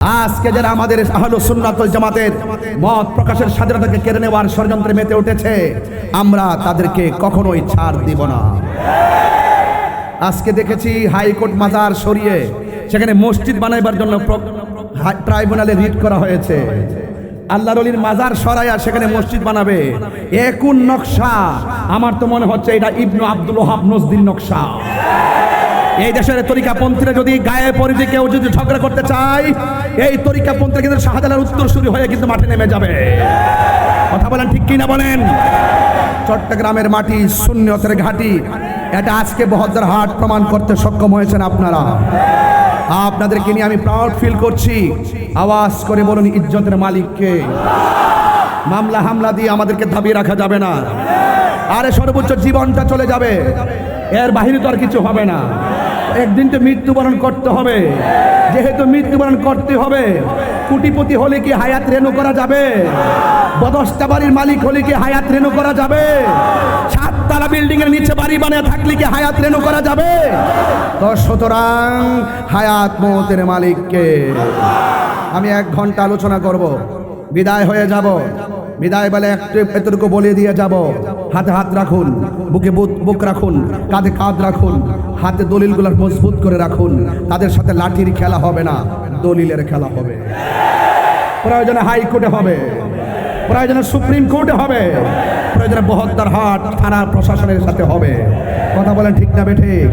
আজকে যারা আমাদের আহল সুন্নাতুল জামাতের মত প্রকাশের স্বাধীনতাকে কেড়ে নেওয়ার ষড়যন্ত্রে মেতে উঠেছে, আমরা তাদেরকে কখনোই ছাড় দিব না। আজকে দেখেছি হাইকোর্ট মাজার সরিয়ে সেখানে মসজিদ বানাইবার জন্য ট্রাইব্যুনালে রিট করা হয়েছে। আল্লাহ রলির মাজার সরাইয়া সেখানে মসজিদ বানাবে। একুন নকশা? আমার তো মনে হচ্ছে এটা ইবনু আব্দুল ওহাব নজদির নকশা। এই দেশের তরিকাপন্থীরা যদি গায়ে পরিধি কেউ যদি ঝগড়া করতে চায়, এই তরিকাপন্থীরা কিন্তু শাহজালার উত্তর শুরু হয়ে কিন্তু মাঠে নেমে যাবে। কথা বলেন ঠিক কি না বলেন? চট্টগ্রামের মাটি শূন্যতের ঘাটি, এটা আজকে বহদ্দার হাট প্রমাণ করতে সক্ষম হয়েছেন আপনারা। আপনাদেরকে নিয়ে আমি প্রাউড ফিল করছি। আওয়াজ করে বলুন ইজ্জতের মালিককে। মামলা হামলা দিয়ে আমাদেরকে দাবিয়ে রাখা যাবে না। আরে সর্বোচ্চ জীবনটা চলে যাবে। এর বাহিরে তো আর কিছু হবে না। একদিন তো মৃত্যুবরণ করতে হবে। যেহেতু মৃত্যুবরণ করতে হবে, কোটিপতি হলে কি হায়াত রেনু করা যাবে। বদস্তা বাড়ির মালিক হলে কি হায়াত রেনু করা যাবে। সাততলা বিল্ডিং এর নিচে বাড়ি বানিয়ে থাকলে কি হায়াত রেনু করা যাবে? তো সুতরাং হায়াত মতের মালিককে আমি এক ঘণ্টা আলোচনা করব। বিদায় হয়ে যাব। বিদায় বলে একটু এতটুকু বলে দিয়ে যাব। হাতে হাত রাখুন, বুকে বুক রাখুন, কাঁধে কাঁধ রাখুন, হাতে দলিলগুলো মজবুত করে রাখুন। তাদের সাথে লাঠির খেলা হবে না, দলিলের খেলা হবে। প্রয়োজনে হাইকোর্টে হবে, প্রয়োজনে সুপ্রিম কোর্টে হবে, প্রয়োজনে বহদ্দার হাট থানা প্রশাসনের সাথে হবে। কথা বলেন ঠিক না বেঠিক